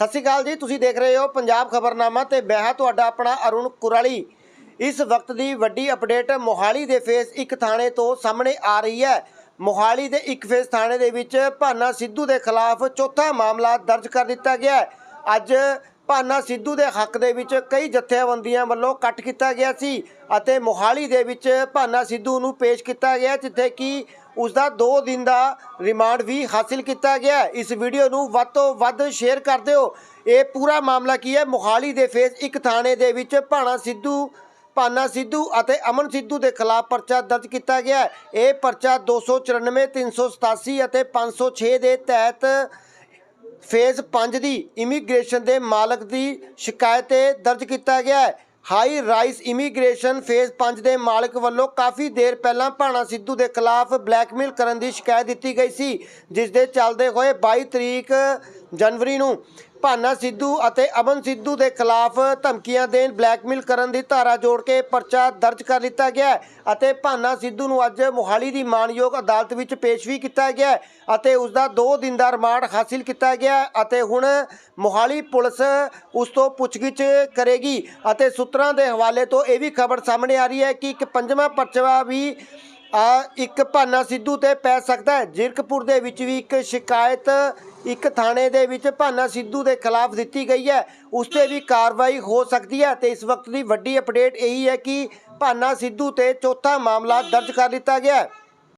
ਸਤਿ ਸ਼੍ਰੀ ਅਕਾਲ ਜੀ, ਤੁਸੀਂ ਦੇਖ ਰਹੇ ਹੋ ਪੰਜਾਬ ਖਬਰਨਾਮਾ ਤੇ ਮੈਂ ਹਾਂ ਤੁਹਾਡਾ ਆਪਣਾ ਅਰੁਣ ਕੁਰਾਲੀ। ਇਸ ਵਕਤ ਦੀ ਵੱਡੀ ਅਪਡੇਟ ਮੋਹਾਲੀ ਦੇ ਫੇਸ ਇੱਕ ਥਾਣੇ ਤੋਂ ਸਾਹਮਣੇ ਆ ਰਹੀ ਹੈ। ਮੋਹਾਲੀ ਦੇ ਇੱਕ ਫੇਸ ਥਾਣੇ ਦੇ ਵਿੱਚ ਭਾਨਾ ਸਿੱਧੂ ਦੇ ਖਿਲਾਫ ਚੌਥਾ ਮਾਮਲਾ ਦਰਜ ਕਰ ਦਿੱਤਾ ਗਿਆ ਹੈ। ਅੱਜ ਭਾਨਾ ਸਿੱਧੂ ਦੇ ਹੱਕ ਦੇ ਵਿੱਚ ਕਈ ਜਥੇਬੰਦੀਆਂ ਵੱਲੋਂ ਇਕੱਠ ਕੀਤਾ ਗਿਆ ਸੀ ਅਤੇ ਮੋਹਾਲੀ ਦੇ ਵਿੱਚ ਭਾਨਾ ਸਿੱਧੂ ਨੂੰ ਪੇਸ਼ ਕੀਤਾ ਗਿਆ, ਜਿੱਥੇ ਕਿ ਉਸ ਦਾ 2 ਦਿਨ ਦਾ ਰਿਮਾਂਡ ਵੀ ਹਾਸਿਲ ਕੀਤਾ ਗਿਆ। ਇਸ ਵੀਡੀਓ ਨੂੰ ਵੱਧ ਤੋਂ ਵੱਧ ਸ਼ੇਅਰ ਕਰ ਦਿਓ। ਇਹ ਪੂਰਾ ਮਾਮਲਾ ਕੀ ਹੈ? ਮੋਹਾਲੀ ਦੇ ਫੇਸ ਇੱਕ ਥਾਣੇ ਦੇ ਵਿੱਚ ਭਾਨਾ ਸਿੱਧੂ ਭਾਨਾ ਸਿੱਧੂ ਅਤੇ ਅਮਨ ਸਿੱਧੂ ਦੇ ਖਿਲਾਫ ਪਰਚਾ ਦਰਜ ਕੀਤਾ ਗਿਆ। ਇਹ ਪਰਚਾ 294 387 ਅਤੇ 506 ਦੇ ਤਹਿਤ ਫੇਜ਼ 5 ਦੀ ਇਮੀਗ੍ਰੇਸ਼ਨ ਦੇ ਮਾਲਕ ਦੀ ਸ਼ਿਕਾਇਤ ਤੇ ਦਰਜ ਕੀਤਾ ਗਿਆ ਹੈ। ਹਾਈ ਰਾਈਸ ਇਮੀਗ੍ਰੇਸ਼ਨ ਫੇਜ਼ 5 ਦੇ ਮਾਲਕ ਵੱਲੋਂ ਕਾਫੀ ਦੇਰ ਪਹਿਲਾਂ ਭਾਣਾ ਸਿੱਧੂ ਦੇ ਖਿਲਾਫ ਬਲੈਕਮੇਲ ਕਰਨ ਦੀ ਸ਼ਿਕਾਇਤ ਦਿੱਤੀ ਗਈ ਸੀ, ਜਿਸ ਦੇ ਚੱਲਦੇ ਹੋਏ 22 ਤਰੀਕ ਜਨਵਰੀ ਨੂੰ। ਭਾਨਾ ਸਿੱਧੂ ਅਤੇ ਅਮਨ ਸਿੱਧੂ ਦੇ ਖਿਲਾਫ ਧਮਕੀਆਂ ਦੇਣ, ਬਲੈਕਮੇਲ ਕਰਨ ਦੀ ਧਾਰਾ ਜੋੜ ਕੇ ਪਰਚਾ ਦਰਜ ਕਰ ਲਿੱਤਾ ਗਿਆ ਅਤੇ ਭਾਨਾ ਸਿੱਧੂ ਨੂੰ ਅੱਜ ਮੋਹਾਲੀ ਦੀ ਮਾਨਯੋਗ ਅਦਾਲਤ ਵਿੱਚ ਪੇਸ਼ ਵੀ ਕੀਤਾ ਗਿਆ ਅਤੇ ਉਸ ਦਾ 2 ਦਿਨ ਦਾ ਰਿਮਾਂਡ ਹਾਸਿਲ ਕੀਤਾ ਗਿਆ ਅਤੇ ਹੁਣ ਮੋਹਾਲੀ ਪੁਲਿਸ ਉਸ ਤੋਂ ਪੁੱਛਗਿੱਛ ਕਰੇਗੀ ਅਤੇ ਸੂਤਰਾਂ ਦੇ ਹਵਾਲੇ ਤੋਂ ਇਹ ਵੀ ਖਬਰ ਸਾਹਮਣੇ ਆ ਰਹੀ ਹੈ ਕਿ ਇੱਕ ਪੰਜਵਾਂ ਪਰਚਾ ਵੀ ਆ ਇੱਕ ਭਾਨਾ ਸਿੱਧੂ ਤੇ ਪੈ ਸਕਦਾ ਹੈ। ਜ਼ਿਰਕਪੁਰ ਦੇ ਵਿੱਚ ਵੀ ਇੱਕ ਸ਼ਿਕਾਇਤ ਇੱਕ ਥਾਣੇ ਦੇ ਵਿੱਚ ਭਾਨਾ ਸਿੱਧੂ ਦੇ ਖਿਲਾਫ ਦਿੱਤੀ ਗਈ ਹੈ। ਉਸ ਤੇ ਵੀ ਕਾਰਵਾਈ ਹੋ ਸਕਦੀ ਹੈ ਤੇ ਇਸ ਵਕਤ ਦੀ ਵੱਡੀ ਅਪਡੇਟ ਇਹੀ ਹੈ ਕਿ ਭਾਨਾ ਸਿੱਧੂ ਤੇ ਚੌਥਾ ਮਾਮਲਾ ਦਰਜ ਕਰ ਦਿੱਤਾ ਗਿਆ ਹੈ।